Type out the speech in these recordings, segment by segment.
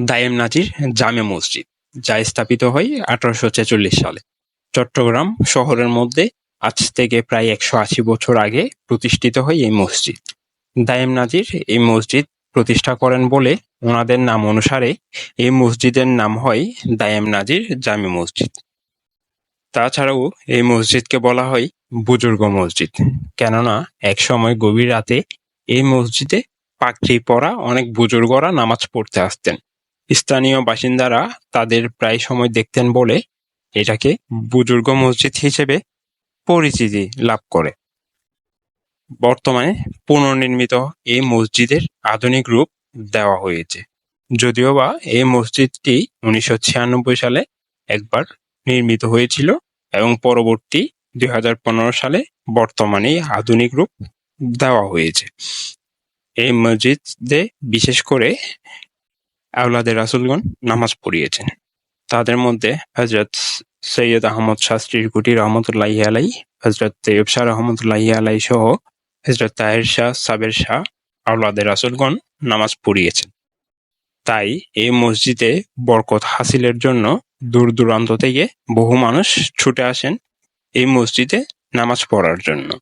দায়েম নাজির জামে মসজিদ, যা স্থাপিত হয় আঠারোশো ছেচল্লিশ সালে। চট্টগ্রাম শহরের মধ্যে আজ থেকে প্রায় একশো আশি বছর আগে প্রতিষ্ঠিত হয় এই মসজিদ। দায়েম নাজির এই মসজিদ প্রতিষ্ঠা করেন বলে ওনাদের নাম অনুসারে এই মসজিদের নাম হয় দায়েম নাজির জামে মসজিদ। তাছাড়াও এই মসজিদকে বলা হয় বুজুর্গ মসজিদ, কেননা একসময় গভীর রাতে এই মসজিদে পাগড়ি পরা অনেক বুজুর্গরা নামাজ পড়তে আসতেন। স্থানীয় বাসিন্দারা তাদের প্রায় সময় দেখতেন বলে এটাকে বুজুর্গ মসজিদ হিসেবে পরিচিতি লাভ করে। বর্তমানে পুনর্নির্মিত এই মসজিদের আধুনিক রূপ দেওয়া হয়েছে। যদিও বা এই মসজিদটি উনিশশো ছিয়ানব্বই সালে একবার নির্মিত হয়েছিল এবং পরবর্তী দুই হাজার পনেরো সালে বর্তমানে আধুনিক রূপ দেওয়া হয়েছে। এই মসজিদে বিশেষ করে আওলাদের রাসুলগণ নামাজ পড়িয়েছেন। তাদের মধ্যে হজরত সৈয়দ আহমদ শাস্ত্রীর কুটি রহমতুল্লাহ আলাই হজরত তৈয়ব শাহ রহমতুল্লাহ আলাই সহ হজরত তাহের শাহ, সাবের শাহ আওলাদের রাসুলগণ নামাজ পড়িয়েছেন। তাই এই মসজিদে বরকত হাসিলের জন্য দূর দূরান্ত থেকে বহু মানুষ ছুটে আসেন এই মসজিদে নামাজ পড়ার জন্য।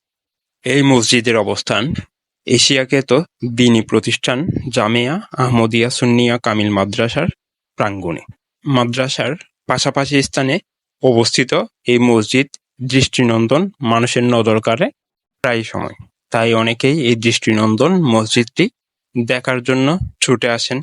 এই মসজিদের অবস্থান এশিয়াকেত দিনী প্রতিষ্ঠান জামিয়া আহমদিয়া সুন্নিয়া কামিল মাদ্রাসার প্রাঙ্গণে। মাদ্রাসার পাশাপাশি স্থানে অবস্থিত এই মসজিদ দৃষ্টিনন্দন মানুষের নজর কাড়ে প্রায় সময়। তাই অনেকেই এই দৃষ্টিনন্দন মসজিদটি দেখার জন্য ছুটে আসেন।